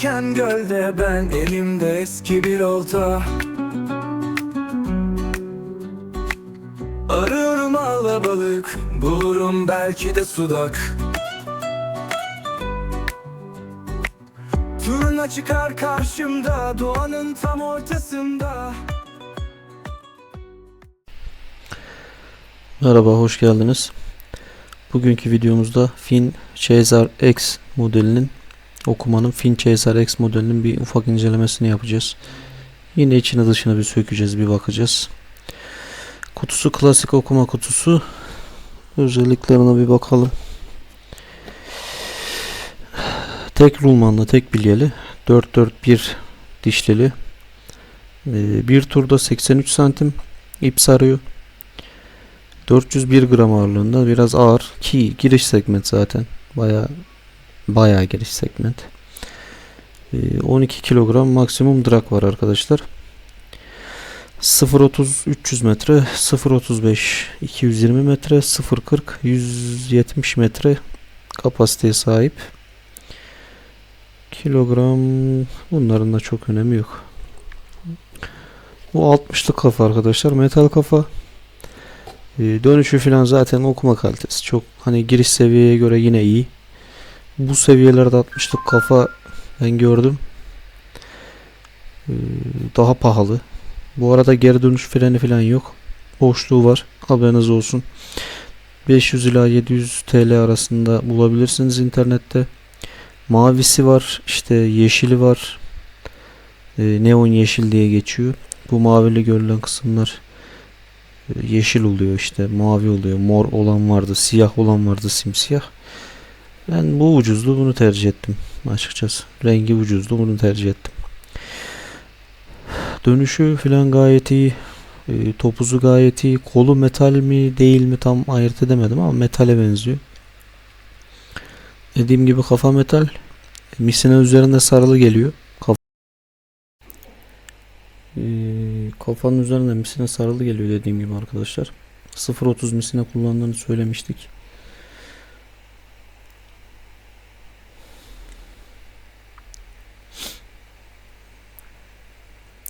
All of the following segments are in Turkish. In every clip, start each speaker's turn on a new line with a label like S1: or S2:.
S1: yüzerken gölde ben elimde eski bir olta. Arıyorum alabalık bulurum belki de sudak. Turna çıkar karşımda doğanın tam ortasında.
S2: Merhaba, hoş geldiniz. Bugünkü videomuzda Fin Caesar X modelinin okumanın Fin Caesar X modelinin bir ufak incelemesini yapacağız. Yine içini dışını bir sökeceğiz, bir bakacağız. Kutusu klasik okuma kutusu. Özelliklerine bir bakalım. Tek rulmanlı, tek bilyeli. 441 dişlili. Ee, Bir turda 83 santim ip sarıyor. 401 gram ağırlığında biraz ağır ki giriş segment zaten baya baya giriş segment. Ee, 12 kilogram maksimum drag var arkadaşlar. 0.30 300 metre, 0.35 220 metre, 0.40 170 metre kapasiteye sahip. Kilogram bunların da çok önemi yok. Bu 60'lık kafa arkadaşlar. Metal kafa. Ee, Dönüşü falan zaten okuma kalitesi çok hani giriş seviyeye göre yine iyi. Bu seviyelerde 60'lık kafa ben gördüm. Ee, Daha pahalı. Bu arada geri dönüş freni falan yok. Boşluğu var. Haberiniz olsun. 500 ila 700 TL arasında bulabilirsiniz internette. Mavisi var, işte yeşili var. Ee, neon yeşil diye geçiyor. Bu mavili görülen kısımlar yeşil oluyor işte mavi oluyor mor olan vardı siyah olan vardı simsiyah ben bu ucuzdu bunu tercih ettim açıkçası. Rengi ucuzdu bunu tercih ettim. Dönüşü filan gayet iyi. E, topuzu gayet iyi. Kolu metal mi değil mi tam ayırt edemedim ama metale benziyor. Dediğim gibi kafa metal. Misine üzerinde sarılı geliyor. Ee, kafanın üzerinde misine sarılı geliyor dediğim gibi arkadaşlar. 0.30 misine kullandığını söylemiştik.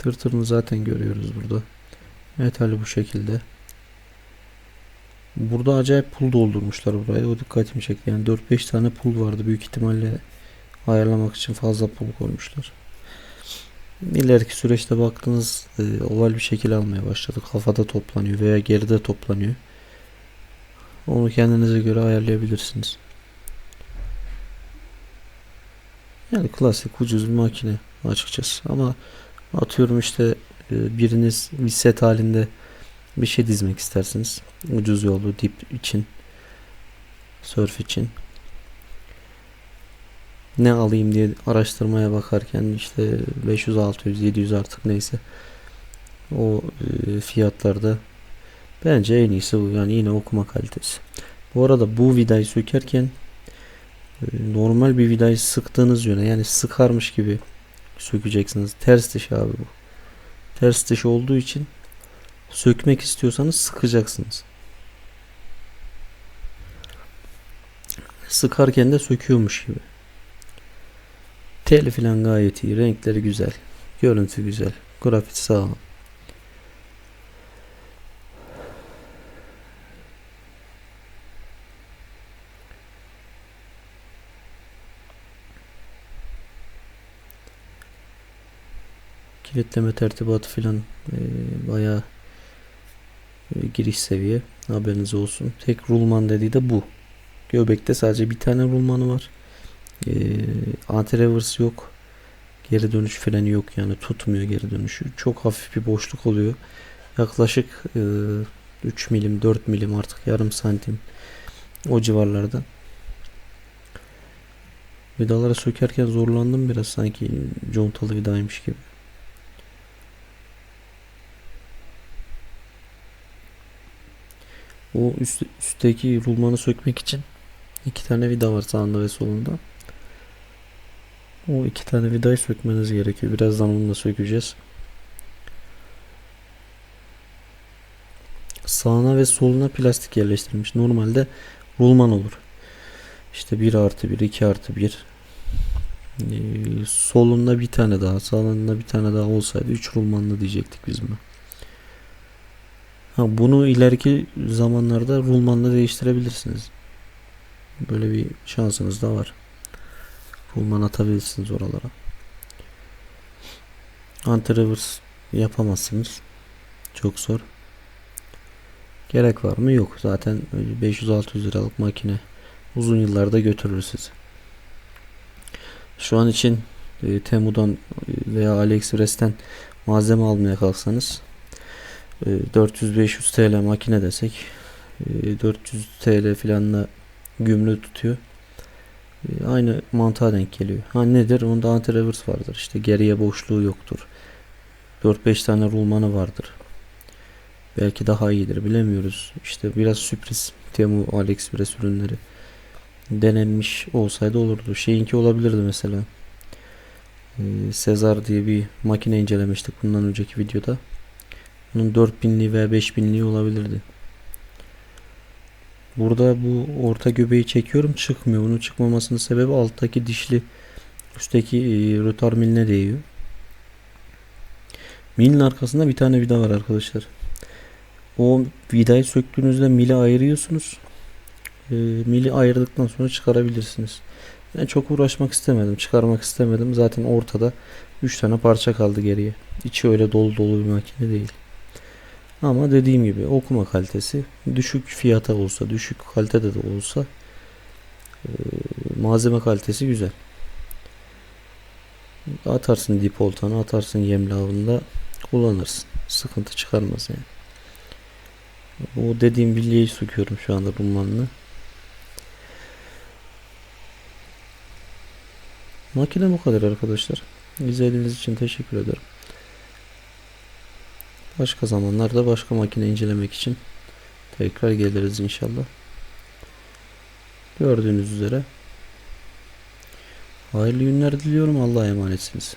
S2: Tırtırını zaten görüyoruz burada. Metali bu şekilde. Burada acayip pul doldurmuşlar buraya. O dikkatimi çekti. Yani 4-5 tane pul vardı. Büyük ihtimalle ayarlamak için fazla pul koymuşlar. İleriki süreçte baktığınız e, oval bir şekil almaya başladı. Kafada toplanıyor veya geride toplanıyor. Onu kendinize göre ayarlayabilirsiniz. Yani klasik ucuz bir makine açıkçası. Ama atıyorum işte e, biriniz bir set halinde bir şey dizmek istersiniz. Ucuz yolu dip için, surf için ne alayım diye araştırmaya bakarken işte 500 600 700 artık neyse o e, fiyatlarda bence en iyisi bu yani yine okuma kalitesi. Bu arada bu vidayı sökerken e, normal bir vidayı sıktığınız yöne yani sıkarmış gibi sökeceksiniz. Ters diş abi bu. Ters diş olduğu için sökmek istiyorsanız sıkacaksınız. Sıkarken de söküyormuş gibi. Teli filan gayet iyi. Renkleri güzel. Görüntü güzel. Grafik sağlam. Kilitleme tertibatı filan e, bayağı e, giriş seviye. Haberiniz olsun. Tek rulman dediği de bu. Göbekte sadece bir tane rulmanı var. E, anti-reverse yok. Geri dönüş freni yok yani tutmuyor geri dönüşü. Çok hafif bir boşluk oluyor. Yaklaşık e, 3 milim 4 milim artık yarım santim o civarlarda. Vidalara sökerken zorlandım biraz sanki contalı vidaymış gibi. O üst, üstteki rulmanı sökmek için iki tane vida var sağında ve solunda. O iki tane vidayı sökmeniz gerekiyor. Birazdan onu da sökeceğiz. Sağına ve soluna plastik yerleştirilmiş. Normalde rulman olur. İşte 1 artı 1, 2 artı 1. Ee, solunda bir tane daha, sağında bir tane daha olsaydı 3 rulmanlı diyecektik biz buna. Bunu ileriki zamanlarda rulmanla değiştirebilirsiniz. Böyle bir şansınız da var. Rulman atabilirsiniz oralara. Anti-reverse yapamazsınız. Çok zor. Gerek var mı? Yok. Zaten 500-600 liralık makine uzun yıllarda götürür sizi. Şu an için e, Temu'dan e, veya AliExpress'ten malzeme almaya kalksanız 400-500 TL makine desek e, 400 TL filanla gümrük tutuyor. E, aynı mantığa denk geliyor. Ha nedir? Onda anti-reverse vardır. İşte geriye boşluğu yoktur. 4-5 tane rulmanı vardır. Belki daha iyidir bilemiyoruz. İşte biraz sürpriz Temu AliExpress ürünleri denenmiş olsaydı olurdu. Şeyinki olabilirdi mesela. Ee, Sezar diye bir makine incelemiştik bundan önceki videoda. Bunun 4000'liği veya 5000'liği olabilirdi. Burada bu orta göbeği çekiyorum çıkmıyor. Bunun çıkmamasının sebebi alttaki dişli üstteki e, miline değiyor. Milin arkasında bir tane vida var arkadaşlar. O vidayı söktüğünüzde mili ayırıyorsunuz. E, mili ayırdıktan sonra çıkarabilirsiniz. Ben çok uğraşmak istemedim. Çıkarmak istemedim. Zaten ortada 3 tane parça kaldı geriye. İçi öyle dolu dolu bir makine değil. Ama dediğim gibi okuma kalitesi düşük fiyata olsa, düşük kalitede de olsa e, malzeme kalitesi güzel. Atarsın dip oltanı, atarsın yem lavında kullanırsın. Sıkıntı çıkarmaz yani. O dediğim bilyeyi söküyorum şu anda rummanla. Makine bu kadar arkadaşlar. İzlediğiniz için teşekkür ederim. Başka zamanlarda başka makine incelemek için tekrar geliriz inşallah. Gördüğünüz üzere hayırlı günler diliyorum. Allah'a emanetsiniz.